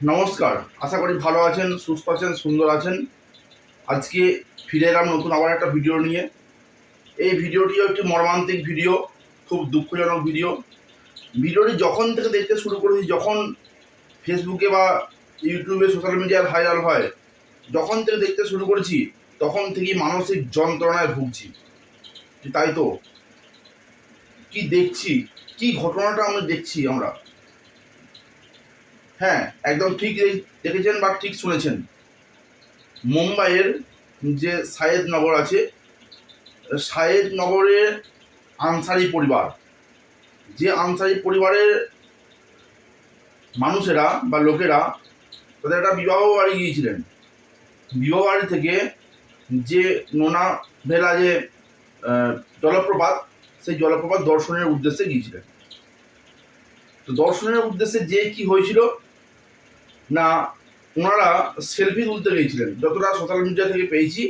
নমস্কার, আশা করি ভালো আছেন, সুস্থ আছেন, সুন্দর আছেন। আজকে ফিরে এলাম নতুন আবার একটা ভিডিও নিয়ে। এই ভিডিওটিও একটি মর্মান্তিক ভিডিও খুব দুঃখজনক ভিডিও ভিডিওটি যখন থেকে দেখতে শুরু করেছি, যখন ফেসবুকে বা ইউটিউবে সোশ্যাল মিডিয়ায় ভাইরাল হয়, যখন থেকে দেখতে শুরু করেছি, তখন থেকেই মানসিক যন্ত্রণায় ভুগছি। তাই তো? কি দেখছি? কি ঘটনাটা আমরা দেখছি আমরা? হ্যাঁ একদম ঠিক দেখেছেন বা ঠিক শুনেছেন। মুম্বাইয়ের যে সায়েদ নগর আছে, সায়েদ নগরের আনসারি পরিবার, যে আনসারি পরিবারের মানুষেরা বা লোকেরা তাদের একটা বিবাহ বাড়ি গিয়েছিলেন। বিবাহ বাড়ি থেকে যে নোনা ভেলা যে জলপ্রপাত, সেই জলপ্রপাত দর্শনের উদ্দেশ্যে গিয়েছিলেন। তো দর্শনের উদ্দেশ্যে যে কি হয়েছিল না, ওনারা সেলফি তুলতে গিয়েছিলেন। যতটা সোশ্যাল মিডিয়া থেকে পেয়েছি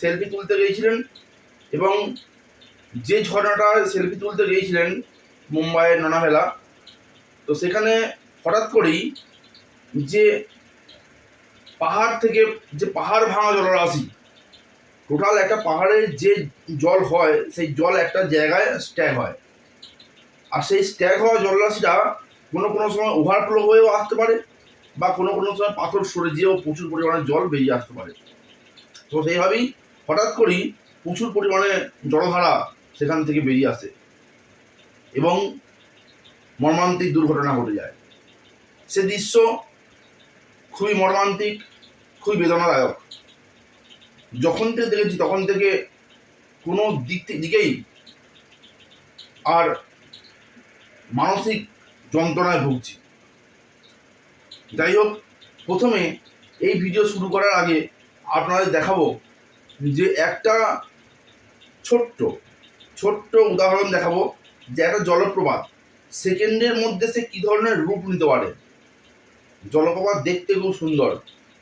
সেলফি তুলতে গিয়েছিলেন এবং যে ঝর্ণাটা সেলফি তুলতে গিয়েছিলেন, মুম্বাইয়ের নানাভেলা, তো সেখানে হঠাৎ করেই যে পাহাড় থেকে, যে পাহাড় ভাঙা জলরাশি, টোটাল একটা পাহাড়ের যে জল হয়, সেই জল একটা জায়গায় স্ট্যাক হয়। আর সেই স্ট্যাক হওয়া জলরাশিটা কোনো কোনো সময় ওভারফ্লো হয়েও আসতে পারে। বা কোনো কোনো সময় পাথর সরে যেয়েও প্রচুর পরিমাণে জল বেরিয়ে আসতে পারে। তো সেইভাবেই হঠাৎ করেই প্রচুর পরিমাণে জলধারা সেখান থেকে বেরিয়ে আসে এবং মর্মান্তিক দুর্ঘটনা ঘটে যায়। সে দৃশ্য খুবই মর্মান্তিক, খুবই বেদনাদায়ক। যখন থেকে দেখেছি তখন থেকে কোনো দিক দিকেই আর মানসিক যন্ত্রণায় ভুগছি। যাই হোক প্রথমে এই ভিডিও শুরু করার আগে আপনাদের দেখাবো যে একটা ছোট্ট ছোট্ট উদাহরণ দেখাবো যে একটা জলপ্রপাত সেকেন্ডের মধ্যে সে কী ধরনের রূপ নিতে পারে? জলপ্রপাত দেখতে খুব সুন্দর,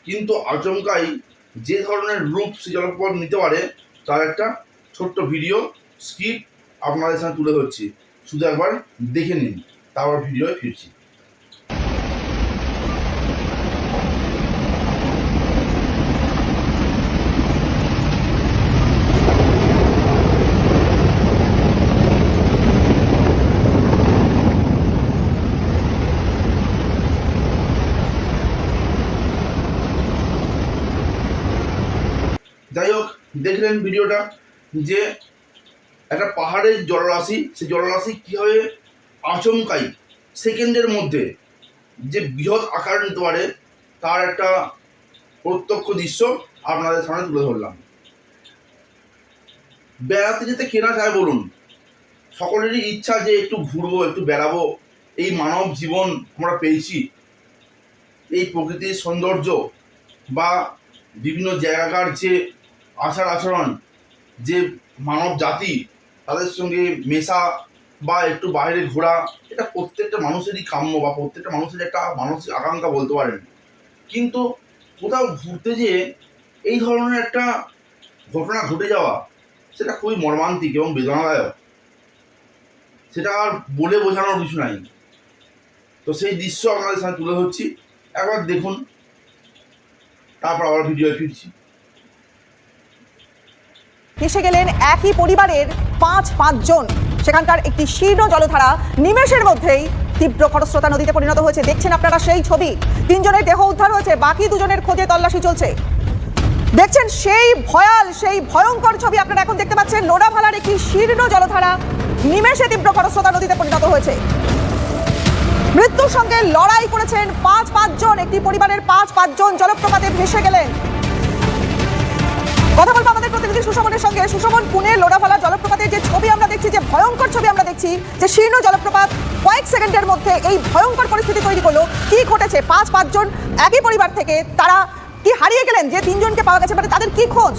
কিন্তু আচমকাই যে ধরনের রূপ সে জলপ্রপাত নিতে পারে, তার একটা ছোট্ট ভিডিও স্ক্রিপ্ট আপনাদের সামনে তুলে ধরছি। শুধু একবার দেখে নিন, তারপর ভিডিওয় ফিরছি যাই হোক দেখলেন ভিডিওটা যে একটা পাহাড়ের জলরাশি, সেই জলরাশি কীভাবে আচমকাই সেকেন্ডের মধ্যে যে বৃহৎ আকার নিতে পারে তার একটা প্রত্যক্ষ দৃশ্য আপনাদের সামনে তুলে ধরলাম। বেড়াতে যেতে কেনা চায় বলুন, সকলেরই ইচ্ছা যে একটু ঘুরবো, একটু বেড়াবো, এই মানব জীবন আমরা পেয়েছি। এই প্রকৃতির সৌন্দর্য বা বিভিন্ন জায়গাকার যে আচার আচরণ, যে মানব জাতি, তাদের সঙ্গে মেশা বা একটু বাইরে ঘোরা, এটা প্রত্যেকটা মানুষেরই কাম্য বা প্রত্যেকটা মানুষের একটা মানসিক আকাঙ্ক্ষা বলতে পারেন। কিন্তু কোথাও ঘুরতে যেয়ে এই ধরনের একটা ঘটনা ঘটে যাওয়া, সেটা খুবই মর্মান্তিক এবং বেদনাদায়ক। সেটা আর বলে বোঝানোর কিছু নাই। তো সেই দৃশ্য আপনাদের সামনে তুলে ধরছি। একবার দেখুন, তারপর আবার ভিডিও ফিরছি। এসে গেলেন একই পরিবারের পাঁচ পাঁচজন। সেখানকার একটি শীর্ণ জলধারা নিমেষের মধ্যেই তীব্র খরস্রোতা নদীতে পরিণত হয়েছে। দেখছেন আপনারা সেই ছবি। তিনজনের দেহ উদ্ধার হয়েছে, বাকি দুজনের খোঁজে তল্লাশি চলছে। দেখছেন সেই ভয়াল, সেই ভয়ঙ্কর ছবি আপনারা এখন দেখতে পাচ্ছেন। লোনাভালার একটি শীর্ণ জলধারা নিমেষে তীব্র খরস্রোতা নদীতে পরিণত হয়েছে। মৃত্যুর সঙ্গে লড়াই করেছেন পাঁচ পাঁচজন। একটি পরিবারের পাঁচ পাঁচজন জলপ্রপাতে ভেসে গেলেন। কথা বলব আমাদের প্রতিনিধি সুশমনের সঙ্গে। সুশমন পুনে লোড়াফালা জলপ্রপাতের যে ছবি আমরা দেখছি, যে ভয়ঙ্কর ছবি আমরা দেখছি, যে শীর্ণ জলপ্রপাত কয়েক সেকেন্ডের মধ্যে এই ভয়ঙ্কর পরিস্থিতি তৈরি করল। কি ঘটেছে? পাঁচ, পাঁচজন একই পরিবার থেকে তারা কি হারিয়ে গেলেন? যে তিনজনকে পাওয়া গেছে মানে তাদের কি খোঁজ?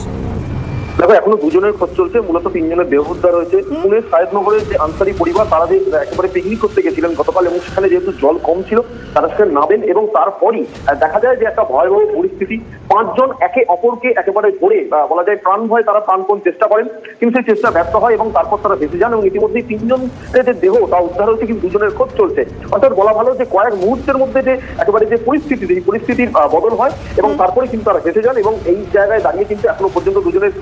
দেখো এখনও দুজনের খোঁজ চলছে। মূলত তিনজনের দেহ উদ্ধার হয়েছে পুনের সাহেবনগরের যে আনসারি পরিবার তারা যে একেবারে পিকনিক করতে গেছিলেন গতকাল এবং সেখানে যেহেতু জল কম ছিল তারা সেখানে নামেন এবং তারপরই দেখা যায় যে একটা ভয়াবহ পরিস্থিতি। পাঁচজন একে অপরকে একেবারে ধরে বলা যায় প্রাণ ভয় তারা প্রাণপণ চেষ্টা করেন। কিন্তু সেই চেষ্টা ব্যর্থ হয় এবং তারপর তারা ভেসে যান এবং ইতিমধ্যেই তিনজনের যে দেহ তা উদ্ধার হয়েছে কিন্তু দুজনের খোঁজ চলছে। অর্থাৎ বলা ভালো যে কয়েক মুহূর্তের মধ্যে যে একেবারে যে পরিস্থিতি এই পরিস্থিতির বদল হয় এবং তারপরে কিন্তু তারা ভেসে যান এবং এই জায়গায় দাঁড়িয়ে কিন্তু এখনও পর্যন্ত দুজনের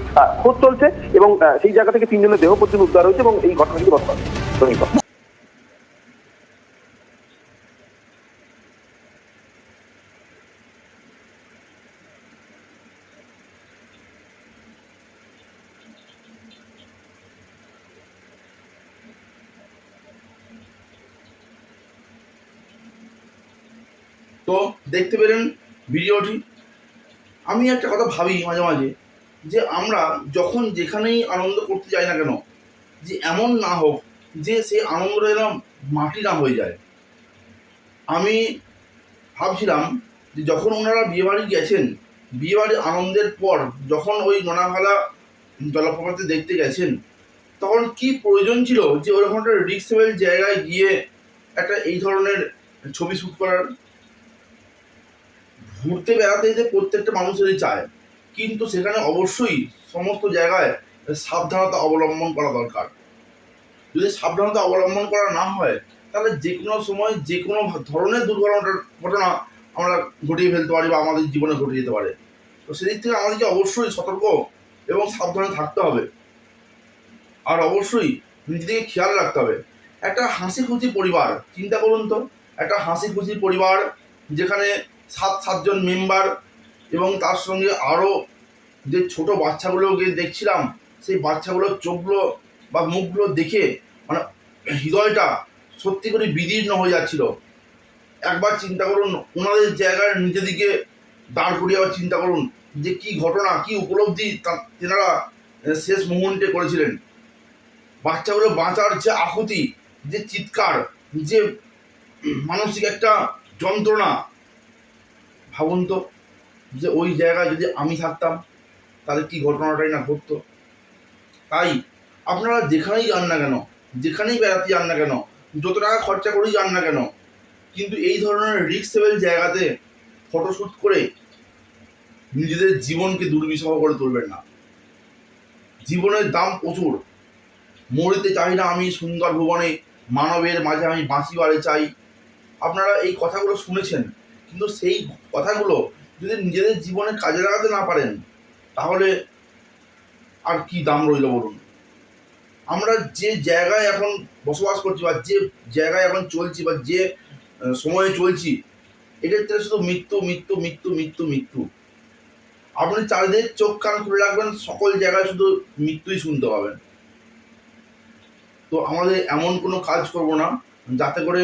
খোঁজ চলছে এবং সেই জায়গা থেকে তিনজনের দেহ পর্যন্ত উদ্ধার হয়েছে এবং এই ঘটনাটি বর্তমান তো দেখতে পেলেন ভিডিওটি। আমি একটা কথা ভাবি মাঝে মাঝে। যে আমরা যখন যেখানেই আনন্দ করতে যাই না কেন, যে এমন না হোক যে সেই আনন্দটা যেন মাটি না হয়ে যায়। আমি ভাবছিলাম যে যখন ওনারা বিয়েবাড়ি গেছেন বিয়েবাড়ি আনন্দের পর যখন ওই নোনাভালা জলপ্রপাতে দেখতে গেছেন, তখন কি প্রয়োজন ছিল যে ওরকম একটা রিক্সেবল জায়গায় গিয়ে একটা এই ধরনের ছবি শ্যুট করার? ঘুরতে বেড়াতে যেতে প্রত্যেকটা মানুষেরই চায়। কিন্তু সেখানে অবশ্যই সমস্ত জায়গায় সাবধানতা অবলম্বন করা দরকার। যদি সাবধানতা অবলম্বন করা না হয়, তাহলে যে কোনো সময় যে কোনো ধরনের দুর্ঘটনার ঘটনা আমরা ঘটিয়ে ফেলতে পারি বা আমাদের জীবনে ঘটে যেতে পারে। তো সেদিক থেকে আমাদেরকে অবশ্যই সতর্ক এবং সাবধানে থাকতে হবে। আর অবশ্যই নিজেদেরকে খেয়াল রাখতে হবে। একটা হাসি খুশি পরিবার, চিন্তা করুন তো। একটা হাসি খুশি পরিবার যেখানে সাত, সাতজন মেম্বার এবং তার সঙ্গে আরও যে ছোট বাচ্চাগুলোকে দেখছিলাম, সেই বাচ্চাগুলোর চোখগুলো বা মুখগুলো দেখে মানে হৃদয়টা সত্যি করে বিদীর্ণ হয়ে যাচ্ছিল। একবার চিন্তা করুন, ওনাদের জায়গায় নিজেদিকে দাঁড় করিয়ে আবার চিন্তা করুন যে কি ঘটনা, কি উপলব্ধি তা- তেনারা শেষ মুহূর্তে করেছিলেন। বাচ্চাগুলো বাঁচার যে আকুতি যে চিৎকার, যে মানসিক একটা যন্ত্রণা, ভাবুন তো। যে ওই জায়গায় যদি আমি থাকতাম তাহলে কি ঘটনাটাই না ঘটতো? তাই আপনারা যেখানেই যান না কেন, যেখানেই বেড়াতে যান না কেন, যত টাকা খরচা করেই যান না কেন, কিন্তু এই ধরনের রিক্সেবল জায়গাতে ফটোশ্যুট করে নিজেদের জীবনকে দুর্বিষহ করে তুলবেন না। জীবনের দাম প্রচুর। মরিতে চাই না আমি, সুন্দর ভুবনে, মানবের মাঝে আমি বাঁচিবারে চাই। আপনারা এই কথাগুলো শুনেছেন, কিন্তু সেই কথাগুলো যদি নিজেদের জীবনে কাজে লাগাতে না পারেন, তাহলে আর কি দাম রইল বলুন? আমরা যে জায়গায় এখন বসবাস করছি বা যে জায়গায় এখন চলছি বা যে সময়ে চলছি থেকে শুধু মৃত্যু মৃত্যু মৃত্যু মৃত্যু মৃত্যু। আপনি চারিদিকে চোখ, কান খুলে রাখবেন, সকল জায়গায় শুধু মৃত্যুই শুনতে পাবেন। তো আমাদের এমন কোনো কাজ করব না, যাতে করে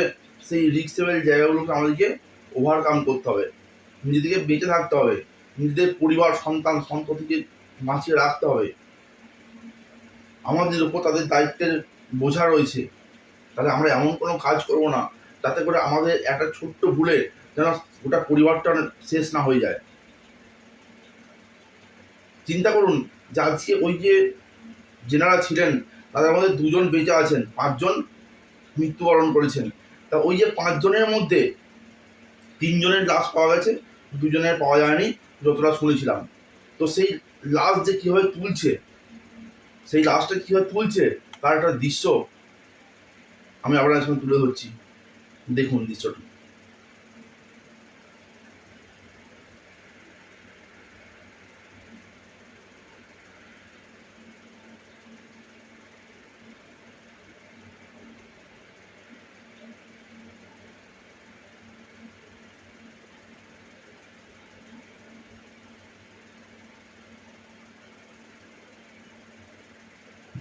সেই রিক্সেবল জায়গাগুলোকে আমাদেরকে ওভারকাম করতে হবে। নিজেদেরকে বেঁচে থাকতে হবে, নিজেদের পরিবার, সন্তান সন্ততিকে বাঁচিয়ে রাখতে হবে। আমাদের উপর তাদের দায়িত্বের বোঝা রয়েছে। তাহলে আমরা এমন কোনো কাজ করব না, যাতে করে আমাদের একটা ছোট্ট ভুলে যেন গোটা পরিবারটা শেষ না হয়ে যায়। চিন্তা করুন যে আজকে ওই যে যেনারা ছিলেন, তাদের মধ্যে দুজন বেঁচে আছেন, পাঁচজন মৃত্যুবরণ করেছেন। তা ওই যে পাঁচজনের মধ্যে তিনজনের লাশ পাওয়া গেছে দুজনের পাওয়া যায়নি, যতটা শুনেছিলাম। তো সেই লাশ যে কীভাবে তুলছে, সেই লাশটা কীভাবে তুলছে, তার একটা দৃশ্য আমি আপনার সঙ্গে তুলে ধরছি। দেখুন দৃশ্যটি।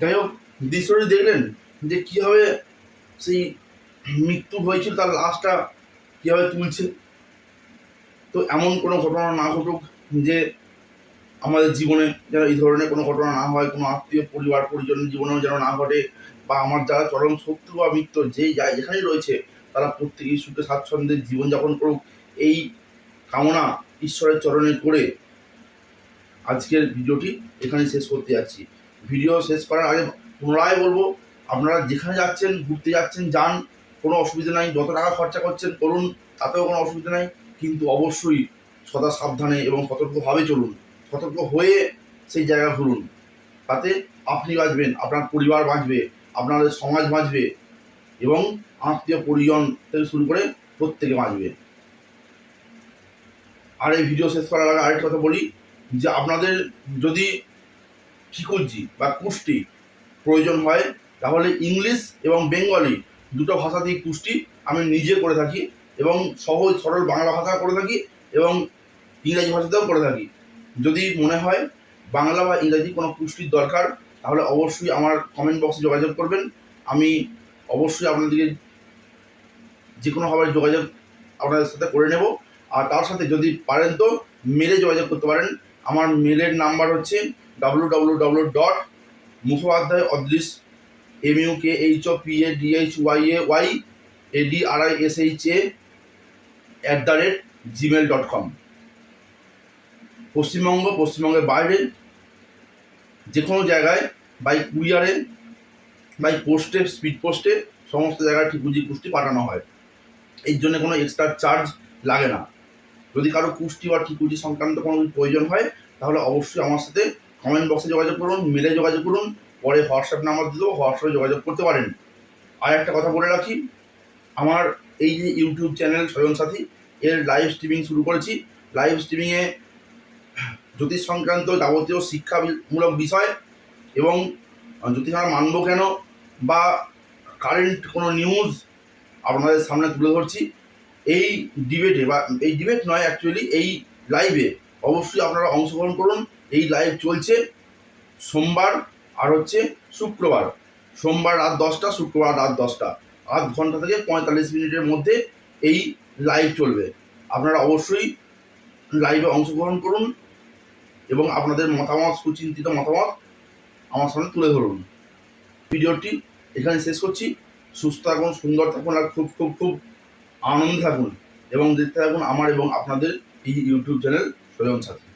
যাই হোক দৃশ্যটি দেখলেন যে কীভাবে সেই মৃত্যু হয়েছিল, তার লাশটা কীভাবে তুলছে। তো এমন কোনো ঘটনা না ঘটুক যে আমাদের জীবনে যেন এই ধরনের কোনো ঘটনা না হয়, কোনো আত্মীয়, পরিবার পরিজনের জীবনেও যেন না ঘটে, বা আমার যারা চরম শত্রু বা মিত্র যেই যায় যেখানেই রয়েছে, তারা প্রত্যেকেই সুখে, স্বাচ্ছন্দ্যে জীবনযাপন করুক। এই কামনা ঈশ্বরের চরণে করে আজকের ভিডিওটি এখানে শেষ করতে যাচ্ছি। ভিডিও শেষ করার আগে পুনরায় বলব, আপনারা যেখানে যাচ্ছেন, ঘুরতে যাচ্ছেন, যান, কোনো অসুবিধা নাই, যত টাকা খরচা করছেন করুন, তাতেও কোনো অসুবিধা নাই, কিন্তু অবশ্যই সদা সাবধানে এবং সতর্কভাবে চলুন, সতর্ক হয়ে সেই জায়গা ঘুরুন, তাতে আপনি বাঁচবেন, আপনার পরিবার বাঁচবে, আপনাদের সমাজ বাঁচবে এবং আত্মীয় পরিজন থেকে শুরু করে প্রত্যেকে বাঁচবে। আর এই ভিডিও শেষ করার আগে আরেকটা কথা বলি, যে আপনাদের যদি ঠিকুজি বা কুষ্টি প্রয়োজন হয়, তাহলে ইংলিশ এবং বেঙ্গলি দুটো ভাষাতেই কুষ্টি আমি নিজে করে থাকি এবং সহজ সরল বাংলা ভাষা করে থাকি এবং ইংরাজি ভাষাতেও করে থাকি। যদি মনে হয় বাংলা বা ইংরাজি কোনো পুষ্টির দরকার, তাহলে অবশ্যই আমার কমেন্ট বক্সে যোগাযোগ করবেন। আমি অবশ্যই আপনাদেরকে যে কোনোভাবে যোগাযোগ আপনাদের সাথে করে নেব। আর তার সাথে যদি পারেন তো মেলে যোগাযোগ করতে পারেন। আমার মেলের নাম্বার হচ্ছে W W W dot Mukhopadhyay Adrish M U K H O P A D H Y A Y A D R I S H A at the rate Gmail dot com Paschimbanga, পশ্চিমবঙ্গের বাইরে যে কোনো জায়গায় by কুরিয়ারে by পোস্টে speed পোস্টে সমস্ত জায়গায় ঠিকুজি কুষ্টি পাঠানো হয়। এর জন্য কোনো এক্সট্রা চার্জ লাগে না। যদি কারও কুষ্টি বা ঠিকুজি সংক্রান্ত কোনো প্রয়োজন হয়, তাহলে অবশ্যই আমার সাথে কমেন্ট বক্সে যোগাযোগ করুন মেলে যোগাযোগ করুন, পরে হোয়াটসঅ্যাপ নাম্বার দিয়ে দেবো হোয়াটসঅ্যাপে যোগাযোগ করতে পারেন। আর একটা কথা বলে রাখি, আমার এই যে ইউটিউব চ্যানেল স্বয়ং সাথী, এর লাইভ স্ট্রিমিং শুরু করেছি। লাইভ স্ট্রিমিংয়ে জ্যোতিষ সংক্রান্ত যাবতীয় শিক্ষামূলক বিষয় এবং জ্যোতিষ আমরা মানব কেন বা কারেন্ট কোনো নিউজ আপনাদের সামনে তুলে ধরছি। এই ডিবেটে বা এই ডিবেট নয় অ্যাকচুয়ালি এই লাইভে অবশ্যই আপনারা অংশগ্রহণ করুন। এই লাইভ চলছে সোমবার আর হচ্ছে শুক্রবার। সোমবার রাত দশটা, শুক্রবার রাত দশটা। আধ ঘণ্টা থেকে পঁয়তাল্লিশ মিনিটের মধ্যে এই লাইভ চলবে। আপনারা অবশ্যই লাইভে অংশগ্রহণ করুন এবং আপনাদের মতামত, সুচিন্তিত মতামত আমার সামনে তুলে ধরুন। ভিডিওটি এখানে শেষ করছি। সুস্থ থাকুন, সুন্দর থাকুন, আর খুব খুব খুব আনন্দে থাকুন এবং দেখতে থাকুন আমার এবং আপনাদের এই ইউটিউব চ্যানেল স্বয়ং সাথী।